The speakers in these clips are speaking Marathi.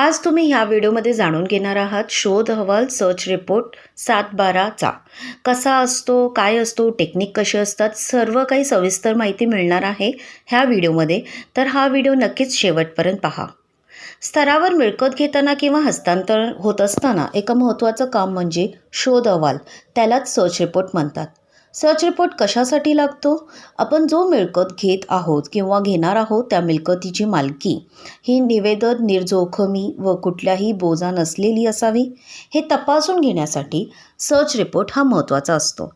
आज तुम्ही ह्या व्हिडिओमध्ये जाणून घेणार आहात शोध अहवाल सर्च रिपोर्ट सात बाराचा कसा असतो काय असतो टेक्निक कसे असतात सर्व काही सविस्तर माहिती मिळणार आहे ह्या व्हिडिओमध्ये. तर हा व्हिडिओ नक्कीच शेवटपर्यंत पहा. स्तरावर मिळकत घेताना किंवा हस्तांतरण होत असताना एका महत्त्वाचं काम म्हणजे शोध अहवाल. त्यालाच सर्च रिपोर्ट म्हणतात. सर्च रिपोर्ट कशासाठी लागतो? आपण जो मिळकत घेत आहोत किंवा घेणार आहोत त्या मिळकतीची मालकी. ही निवेदन निर्जोखमी व कुठल्याही बोजा नसलेली असावी. हे तपासून घेण्यासाठी सर्च रिपोर्ट हा महत्त्वाचा असतो.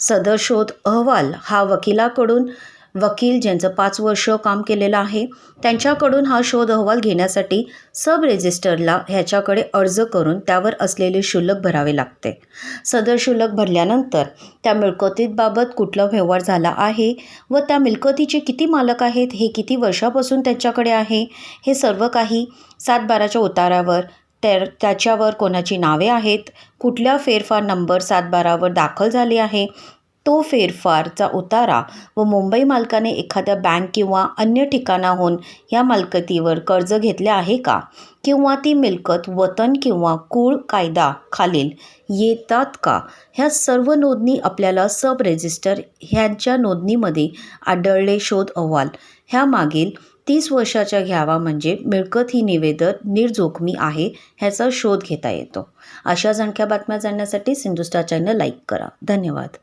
सदर शोध अहवाल हा वकिलाकडून वकील ज्यांचं पाच वर्ष काम केलेलं आहे त्यांच्याकडून हा शोध अहवाल घेण्यासाठी सब रेजिस्टरला ह्याच्याकडे अर्ज करून त्यावर असलेले शुल्क भरावे लागते. सदर शुल्क भरल्यानंतर त्या मिळकतीबाबत कुठला व्यवहार झाला आहे व त्या मिळकतीचे किती मालक आहेत हे किती वर्षापासून त्यांच्याकडे आहे हे सर्व काही सात बाराच्या उतारावर त्या त्याच्यावर कोणाची नावे आहेत कुठल्या फेरफार नंबर सातबारावर दाखल झाले आहे तो फेरफारचा उतारा व मुंबई मालकाने एखाद्या बँक किंवा अन्य ठिकाणाहून या मालकतीवर कर्ज घेतले आहे का? किंवा ती मिळकत वतन किंवा कुळ कायदा खालील येतात का? ह्या सर्व नोंदणी आपल्याला सब रेजिस्टर ह्यांच्या नोंदणीमध्ये आढळले शोध अहवाल. ह्या मागील तीस वर्षाच्या घ्यावा म्हणजे मिळकत ही निवेदन निर्जोखमी आहे ह्याचा शोध घेता येतो. अशा जाणख्या बातम्या जाणण्यासाठी सिंधुस्टार चॅनल लाईक करा. धन्यवाद.